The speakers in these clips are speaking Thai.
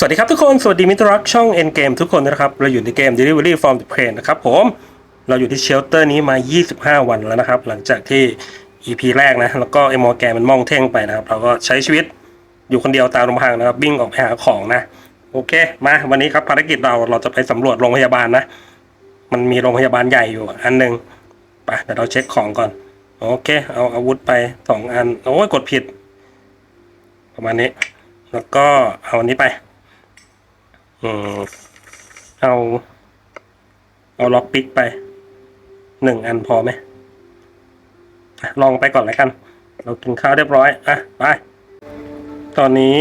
สวัสดีครับทุกคน สวัสดีมิตรรักช่อง Endgame ทุกคนนะครับ เราอยู่ในเกม Delivery from the Plane นะครับผม เราอยู่ที่เชลเตอร์นี้มา 25 วันแล้วนะครับ หลังจากที่ EP แรกนะ แล้วก็ไอมอแกมันมองเท่งไปนะครับ เราก็ใช้ชีวิตอยู่คนเดียวตามลำพังนะครับวิ่งออกไปหาของนะ โอเค มาวันนี้ครับภารกิจเราเราจะไปสำรวจโรงพยาบาลนะ มันมีโรงพยาบาลใหญ่อยู่อันหนึ่งไปเดี๋ยวเราเช็คของก่อน โอเค เอาอาวุธไปสองอัน โอ้ยกดผิด ประมาณนี้ แล้วก็เอาอันนี้ไป อืมเอา เอาล็อกปิกไปหนึ่งอันพอไหมลองไปก่อนแล้วกัน เรากินข้าวเรียบร้อย อะ ไป ตอนนี้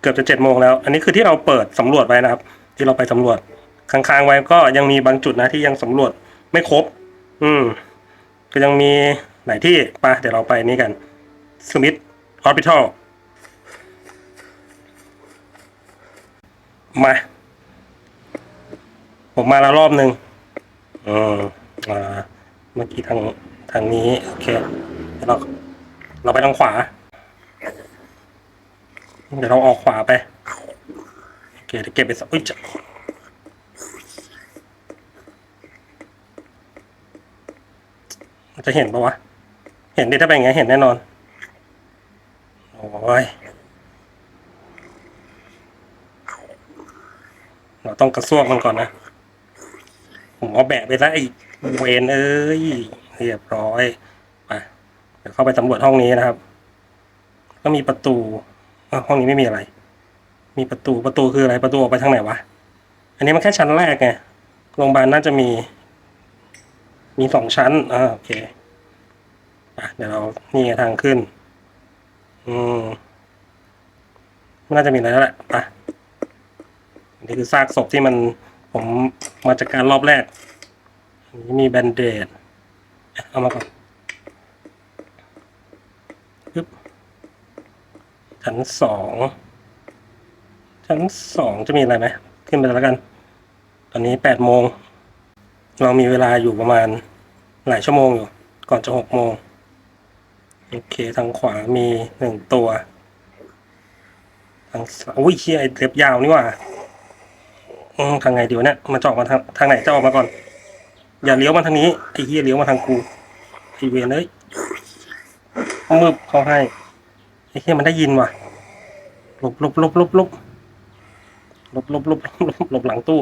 เกือบจะเจ็ดโมงแล้ว อันนี้คือที่เราเปิดสำรวจไว้นะครับ ที่เราไปสำรวจค้างๆไว้ก็ยังมีบางจุดนะที่ยังสำรวจไม่ครบ อืม ก็ยังมีหลายที่ไปเดี๋ยวเราไปนี่กันสมิธฮอสพิทอล มา ผมมาแล้วรอบหนึ่งอืมอ่าเมื่อกี้ทางทางนี้ โอเคเราเราไปทางขวา เดี๋ยวเราออกขวาไป โอเคเดี๋ยวเก็บไปสักอุ้ยจะจะเห็นปะวะ เห็นดิถ้าเป็นอย่างงี้เห็นแน่นอน โอ้ย เรา ต้องกระซวกมันก่อนนะ ผมเอาแบะไปซะไอ้เวนเอ้ยเรียบร้อยไปเดี๋ยวเข้าไปสำรวจห้องนี้นะครับ ก็มีประตูอห้องนี้ไม่มีอะไร มีประตูประตูคืออะไรประตูออกไปทางไหนวะอันนี้มันแค่ชั้นแรกไงโรงพยาบาลน่าจะมี มีสองชั้นอ่าโอเคอะเดี๋ยวเรานี่ไงทางขึ้น อืมน่าจะมีอะไรแล้วแหละไป นี่คือซากศพที่มันผมมาจากการรอบแรกอันนี้มีแบนเดดเอามาก่อนปึ๊บชั้นสองชั้นสองจะมีอะไรไหมขึ้นไปแล้วกัน ตอนนี้แปดโมง เรามีเวลาอยู่ประมาณหลายชั่วโมงอยู่ ก่อนจะหกโมง โอเค ทางขวามีหนึ่งตัว ทางซ้ายอุ้ยเชียไอ้เล็บยาวนี่ว่า อืมทางไงดีวเนี่ยมันจะออกมาทางทางไหนจะออกมาก่อน อย่าเลี้ยวมาทางนี้ไอ้เฮียเลี้ยวมาทางกูไอ้เวนเอ้ยมืบเขาให้ไอ้เฮียมันได้ยินว่ะหลบหลบหลบหลบหลบหลบหลบหลบหลบหลบหลังตู้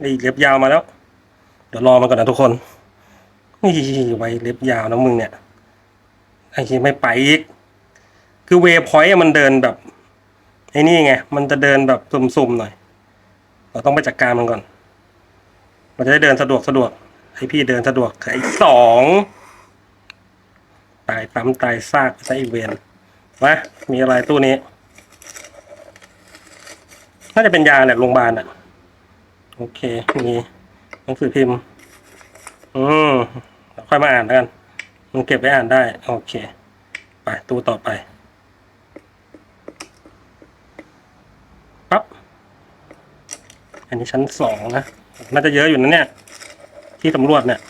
ไอ้เล็บยาวมาแล้ว เดี๋ยวรอมาก่อนนะทุกคนนี่ไว้เล็บยาวนะมึงเนี่ยไอ้เฮียไม่ไปอีกคือเวพอยต์มันเดินแบบไอ้นี่ไง มันจะเดินแบบซุ่มๆหน่อย เราต้องไปจัดการมันก่อน มันจะได้เดินสะดวกสะดวก ให้พี่เดินสะดวกไอ้สองตายซ้ำตายซากซะอีกเวนมามีอะไรตู้นี้ น่าจะเป็นยาแหละโรงพยาบาลอะ โอเค มีหนังสือพิมพ์ อืมค่อยมาอ่านแล้วกันมันเก็บไว้อ่านได้ โอเค ไปตู้ต่อไป ปั๊บ อันนี้ชั้นสองนะ น่าจะเยอะอยู่นะเนี่ย ที่ตำรวจเนี่ย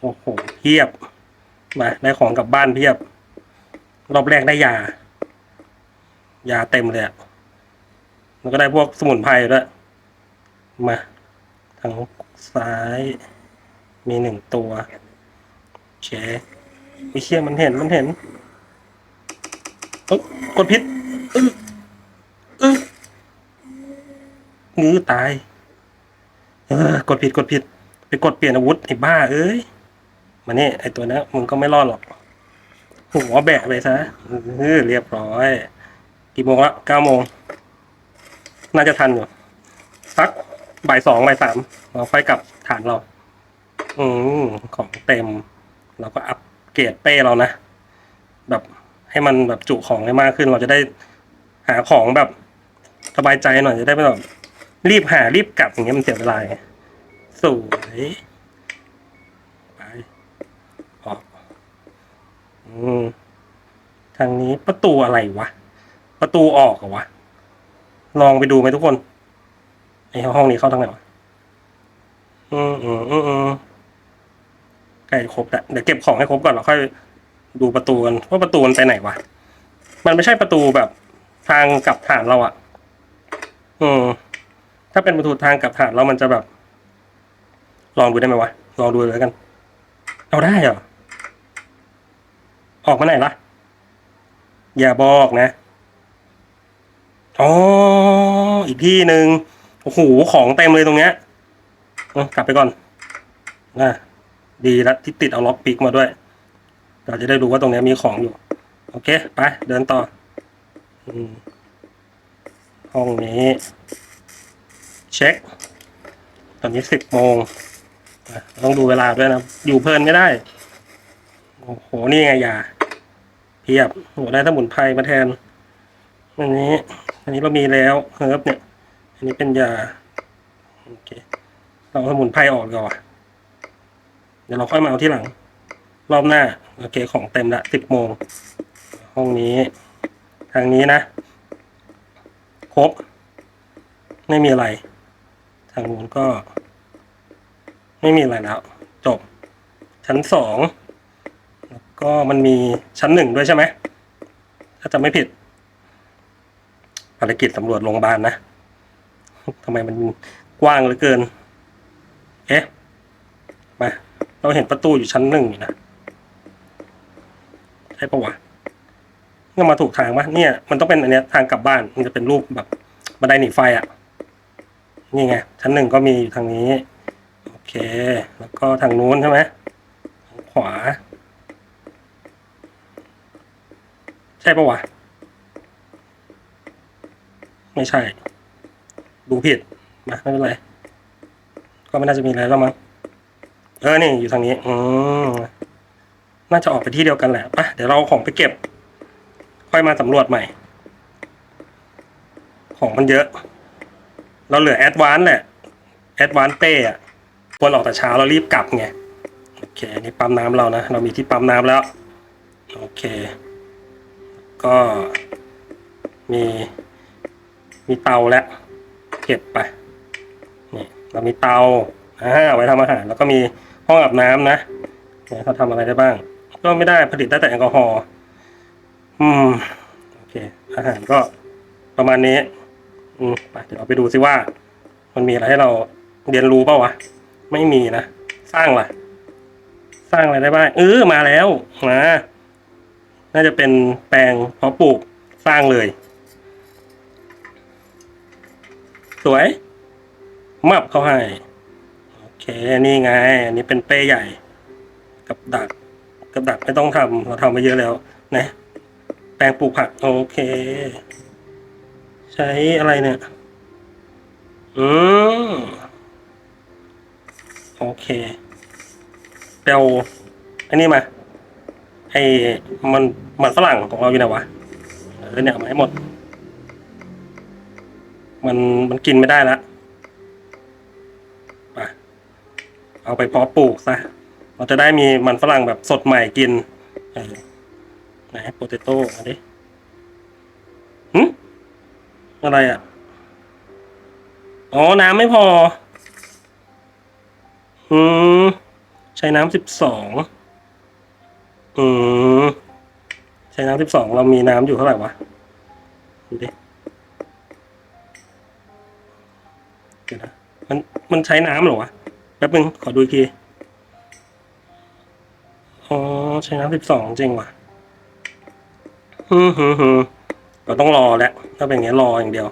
โอ้โหเพียบ มาได้ของกลับบ้านเพียบ รอบแรกได้ยา ยาเต็มเลยอะแล้วก็ได้พวกสมุนไพรด้วย มา ทางซ้าย มีหนึ่งตัวโอเคไอ้เชี่ยมันเห็นมันเห็นเอ้ยกดพิษอื้ออื้อ งื้อตาย เออกดผิดกดผิด ไปกดเปลี่ยนอาวุธไอ้บ้าเอ้ยมาเนี่ยไอ้ตัวนี้มึงก็ไม่รอดหรอกหัวแบะไปซะเออเรียบร้อย กี่โมงละเก้าโมง น่าจะทันอยู่สักบ่ายสองบ่ายสามเราค่อยกลับฐานเรา อืมของเต็ม เราก็อัปเกรดเป้เรานะ แบบให้มันแบบจุของได้มากขึ้น เราจะได้หาของแบบสบายใจหน่อยจะได้ไม่แบบ รีบหารีบกลับอย่างเงี้ยมันเสียเวลาไงสวยไปออกอืมทางนี้ประตูอะไรวะ ประตูออกเหรอวะ ลองไปดูไหมทุกคนไอห้องนี้เข้าทางไหนวะ อืมอืมอืมอืมใกล้ครบแล้วเดี๋ยวเก็บของให้ครบก่อนแล้วค่อยดูประตูกันว่าประตูมันไปไหนวะ มันไม่ใช่ประตูแบบทางกลับฐานเราอะอืม ถ้าเป็นประตูทางกับฐานเรามันจะแบบ ลองดูได้ไหมวะ ลองดูเลยกัน เอาได้เหรอ ออกมาไหนล่ะ อย่าบอกนะ อ๋อ อีกที่หนึ่งโอ้โห ของเต็มเลยตรงเนี้ยกลับไปก่อนนะดีล้วที่ติดเอาล็อกปิกมาด้วย เราจะได้รู้ว่าตรงนี้มีของอยู่ โอเค ไป เดินต่อห้องนี้ เช็ค ตอนนี้สิบโมงต้องดูเวลาด้วยนะ อยู่เพลินไม่ได้ โอ้โห นี่ไงยาเพียบโอ้โหได้สมุนไพรมาแทน อันนี้ อันนี้เรามีแล้วเฮิร์บเนี่ย อันนี้เป็นยา โอเค เราเอาสมุนไพรออกก่อนเดี๋ยวเราค่อยมาเอาที่หลัง รอบหน้า โอเค ของเต็มละสิบโมง ห้องนี้ ทางนี้นะ ครบ ไม่มีอะไรางนู้นก็ ไม่มีอะไรแล้ว จบ ชั้นสองแล้วก็มันมีชั้นหนึ่งด้วยใช่ไหมถ้าจะไม่ผิด ภารกิจสำรวจโรงพยาบาลนะทำไมมันกว้างเหลือเกิน เอ๊ะ มา เราเห็นประตูอยู่ชั้นหนึ่งนะ ใช่ปะวะเนี่ยมาถูกทางปะเนี่ย มันต้องเป็นอันเนี้ยทางกลับบ้าน มันจะเป็นรูปแบบบันไดหนีไฟอะ่ะ นี่ไง ชั้นหนึ่งก็มีอยู่ทางนี้ โอเค แล้วก็ทางนู้นใช่ไหมขวา ใช่ปะวะ ไม่ใช่ ดูผิดมาไม่เป็นไร ก็ไม่น่าจะมีอะไรแล้วมั้งเออนี่อยู่ทางนี้ อืมน่าจะออกไปที่เดียวกันแหละปะเดี๋ยวเราของไปเก็บ ค่อยมาสำรวจใหม่ ของมันเยอะ เราเหลือแอดวานแหละแอดวานเต้อะควรออกแต่เช้าเรารีบกลับไงโอเคนนี้ปั๊มน้ำเรานะ เรามีที่ปั๊มน้ำแล้ว โอเค ก็มีมีเตาแล้วเก็บไปนี่เรามีเตาอ่าไว้ทำอาหาร แล้วก็มีห้องอาบน้ำนะเนี่ยเขาทำอะไรได้บ้าง ก็ไม่ได้ผลิตได้แต่แอลกอฮอล์อืมโอเคอาหารก็ประมาณนี้ อืมไปเดี๋ยวเราไปดูซิว่า มันมีอะไรให้เราเรียนรู้เปล่าวะ ไม่มีนะ สร้างล่ะ สร้างอะไรได้บ้างเออมาแล้วมาน่าจะเป็นแปลงเพาะปลูกสร้างเลย สวย มับเขาให้ โอเค นี่ไง อันนี้เป็นเป้ใหญ่ กับดัก กับดักไม่ต้องทำเราทำมาเยอะแล้ว นะ แปลงปลูกผัก โอเค ใช้อะไรเนี่ย อืม โอเคเปลอันนี้มา ไอ้มันมันฝรั่งของเราอยู่ไหนวะ เออเนี่ยมาให้หมด มันมันกินไม่ได้แล้วไปเอาไปเพาะปลูกซะ เราจะได้มีมันฝรั่งแบบสดใหม่กิน เออไหนโปเตโต้มาดิ อะไรอะ อ๋อ น้ำไม่พอ อืม ใช้น้ำสิบสอง อืม ใช้น้ำสิบสองเรามีน้ำอยู่เท่าไหร่วะ ดูดิเดี๋ยวนะ มัน มันใช้น้ำเหรอวะ แป๊บนึง ขอดูอีกที อ๋อ ใช้น้ำสิบสองจริงว่ะฮึมฮึมฮึม เราต้องรอแหล้วถ้าเป็นอย่างนี้รออย่างเดียว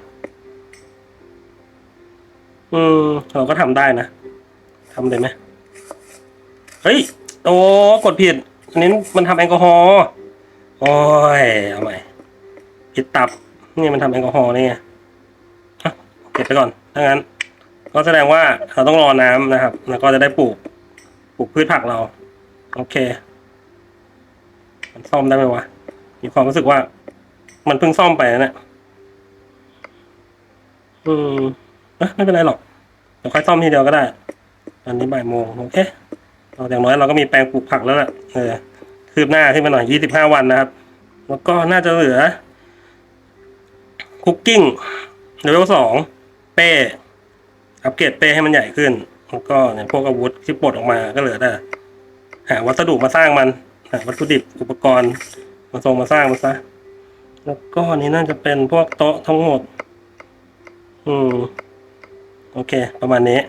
อืมเราก็ทำได้นะทำได้ไหมเฮ้ยโอ้กดผิดอันนี้มันทำแอลกอฮอล์โอ้ยเอาใหม่ผิดตับนี่มันทำแอลกอฮอล์นี่ไงเก็บไปก่อนถ้างั้น ก็แสดงว่าเราต้องรอน้ำนะครับ แล้วก็จะได้ปลูกปลูกพืชผักเรา โอเค มันซ่อมได้ไหมวะ มีความรู้สึกว่า มันเพิ่งซ่อมไปนะเนี่ยอืมเอ้ยไม่เป็นไรหรอก เดี๋ยวค่อยซ่อมทีเดียวก็ได้ตอนนี้บ่ายโมงโอเคเราอย่างน้อยเราก็มีแปลงปลูกผักแล้วแหละเออ คืบหน้าขึ้นมาหน่อยยี่สิบห้าวันนะครับ แล้วก็น่าจะเหลือ คุกกิ้งเลเวลสอง เป้ อัปเกรดเป้ให้มันใหญ่ขึ้น แล้วก็เนี่ยพวกอาวุธที่ปลดออกมาก็เหลือแต่หาวัสดุมาสร้างมัน หาวัตถุดิบอุปกรณ์ มาส่งมาสร้างมันซะ แล้วก็นนี้น่าจะเป็นพวกโต๊ะทั้งหมด อืม โอเค ประมาณนี้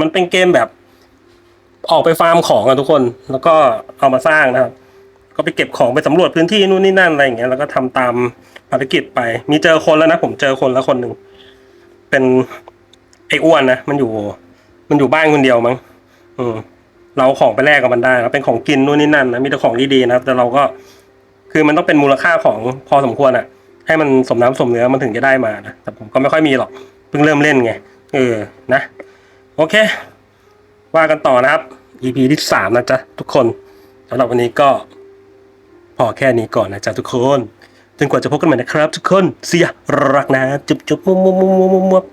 มันเป็นเกมแบบ ออกไปฟาร์มของอะทุกคน แล้วก็เอามาสร้างนะครับ ก็ไปเก็บของไปสำรวจพื้นที่นู่นนี่นั่นอะไรอย่างเงี้ย แล้วก็ทำตามภารกิจไป มีเจอคนแล้วนะ ผมเจอคนแล้วคนหนึ่ง เป็นไอ้อ้วนนะ มันอยู่ มันอยู่บ้านคนเดียวมั้ง อืมเราเอาของไปแลกกับมันได้นะเป็นของกินนู่นนี่นั่นนะ มีแต่ของดีๆนะครับ แต่เราก็ คือมันต้องเป็นมูลค่าของพอสมควรอะให้มันสมน้ำสมเนื้อมันถึงจะได้มานะแต่ผมก็ไม่ค่อยมีหรอกเพิ่งเริ่มเล่นไงเออนะโอเค ว่ากันต่อนะครับ EP ที่สามนะจ๊ะทุกคนสำหรับวันนี้ก็พอแค่นี้ก่อนนะจ๊ะทุกคนจนกว่าจะพบกันใหม่นะครับ ทุกคนเสียรักนะ จุ๊บจุ๊บมุมมุมมุมมุมมุม